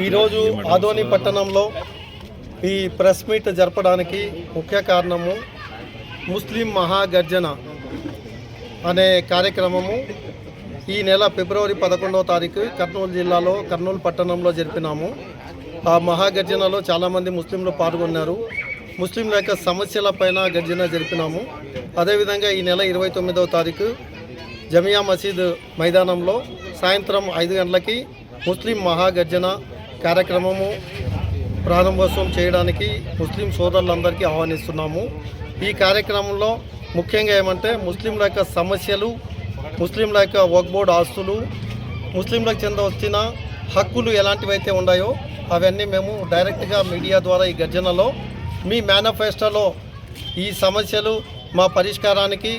ఈరోజు ఆదోని పట్టణంలో ఈ ప్రెస్ మీట్ జరపడానికి ముఖ్య కారణము ముస్లిం మహాగర్జన అనే కార్యక్రమము. ఈ నెల ఫిబ్రవరి పదకొండవ తారీఖు కర్నూలు జిల్లాలో కర్నూలు పట్టణంలో జరిపినాము. ఆ మహాగర్జనలో చాలామంది ముస్లింలు పాల్గొన్నారు. ముస్లింల యొక్క సమస్యలపైన గర్జన జరిపినాము. అదేవిధంగా ఈ నెల ఇరవై తొమ్మిదవ తారీఖు జమియా మసీద్ మైదానంలో సాయంత్రం ఐదు గంటలకి ముస్లిం మహాగర్జన కార్యక్రమము ప్రారంభోత్సవం చేయడానికి ముస్లిం సోదరులందరికీ ఆహ్వానిస్తున్నాము. ఈ కార్యక్రమంలో ముఖ్యంగా ఏమంటే ముస్లింల యొక్క సమస్యలు ముస్లింల యొక్క వర్క్ బోర్డ్ ఆస్తులు ముస్లింలకు చెంద వచ్చిన హక్కులు ఎలాంటివైతే ఉన్నాయో అవన్నీ మేము డైరెక్ట్గా మీడియా ద్వారా ఈ గర్జనలో మీ మేనిఫెస్టోలో ఈ సమస్యలు మా పరిష్కారానికి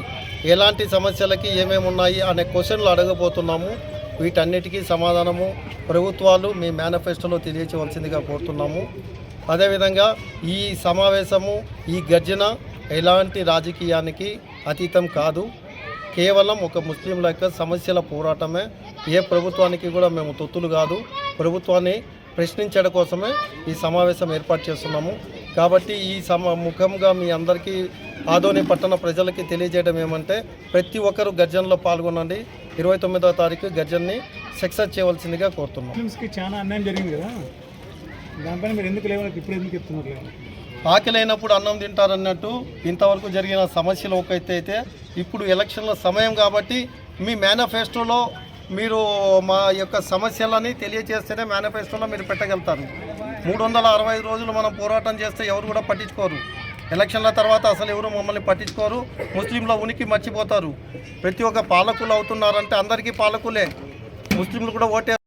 ఎలాంటి సమస్యలకి ఏమేమి ఉన్నాయి అనే క్వశ్చన్లు అడగబోతున్నాము. వీటన్నిటికీ సమాధానము ప్రభుత్వాలు మీ మేనిఫెస్టోలో తెలియచేయవలసిందిగా కోరుతున్నాము. అదేవిధంగా ఈ సమావేశము ఈ గర్జన ఎలాంటి రాజకీయానికి అతీతం కాదు. కేవలం ఒక ముస్లింల యొక్క సమస్యల పోరాటమే. ఏ ప్రభుత్వానికి కూడా మేము తొత్తులు కాదు. ప్రభుత్వాన్ని ప్రశ్నించడం కోసమే ఈ సమావేశం ఏర్పాటు చేస్తున్నాము. కాబట్టి ఈ సమ ముఖంగా మీ అందరికీ ఆదోని పట్టణ ప్రజలకి తెలియజేయడం ఏమంటే ప్రతి ఒక్కరూ గర్జనలో పాల్గొనండి. ఇరవై తొమ్మిదవ తారీఖు గర్జన్ని సక్సెస్ చేయవలసిందిగా కోరుతున్నాం. ముస్లిమ్స్కి చాలా అన్యాయం జరిగింది కదా? దానిపైన మీరు ఎందుకు లేవని ఇప్పుడు ఎందుకు చెప్తున్నారు? ఆకలైనప్పుడు అన్నం తింటారన్నట్టు ఇంతవరకు జరిగిన సమస్యలు ఒక ఎత్తు అయితే ఇప్పుడు ఎలక్షన్ల సమయం కాబట్టి మీ మేనిఫెస్టోలో మీరు మా యొక్క సమస్యలని తెలియజేస్తేనే మేనిఫెస్టోలో మీరు పెట్టగలుగుతారు. మూడు వందల అరవై రోజులు మనం పోరాటం చేస్తే ఎవరు కూడా పట్టించుకోరు. ఎలక్షన్ల తర్వాత అసలు ఎవరు మమ్మల్ని పట్టించుకోరు. ముస్లింల ఉనికి మర్చిపోతారు. ప్రతి ఒక్క పాలకులు అవుతున్నారంటే అందరికీ పాలకులే. ముస్లింలు కూడా ఓటే